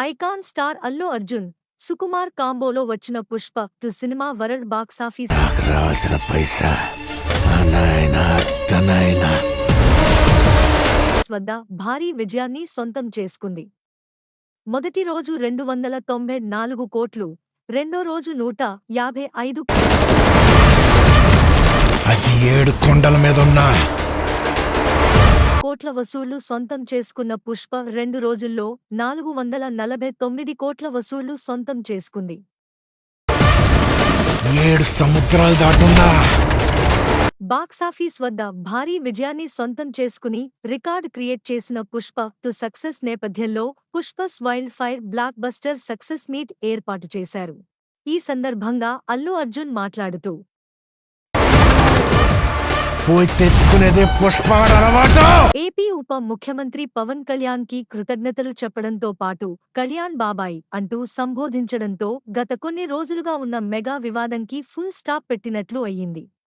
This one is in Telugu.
ఐకాన్ స్టార్ అల్లు అర్జున్ సుకుమార్ కాంబోలో వచ్చిన Pushpa two cinema world box office నాకు రావాల్సిన పైసా? వద్ద భారీ విజయాన్ని సొంతం చేసుకుంది. మొదటి రోజు రెండు వందల తొంభై నాలుగు కోట్లు రెండో రోజు నూట యాభై ఐదు అది ఏడు కొండల మీద ఉన్నా. కోట్ల వసూళ్ళు సొంతం చేసుకున్న పుష్ప రెండు రోజుల్లో నాలుగు వందల నలభై తొమ్మిది కోట్ల వసూళ్ళు సొంతం చేసుకుంది. ఏడు సముద్రాలు దాటున్నా. బాక్సాఫీస్ వద్ద భారీ విజయాన్ని సొంతం చేసుకుని రికార్డ్ క్రియేట్ చేసిన పుష్ప టు సక్సెస్ నేపథ్యంలో Pushpa's wild fire blockbuster success meet ఏర్పాటు చేశారు. ఈ సందర్భంగా అల్లు అర్జున్ మాట్లాడుతూ పోయి తెచ్చుకునేదే అలవాటు. ఏపీ ఉప ముఖ్యమంత్రి పవన్ కళ్యాణ్కి కృతజ్ఞతలు చెప్పడంతో పాటు కళ్యాణ్ బాబాయ్ అంటూ సంబోధించడంతో గత కొన్ని రోజులుగా ఉన్న మెగా వివాదంకి ఫుల్ స్టాప్ పెట్టినట్లు అయ్యింది.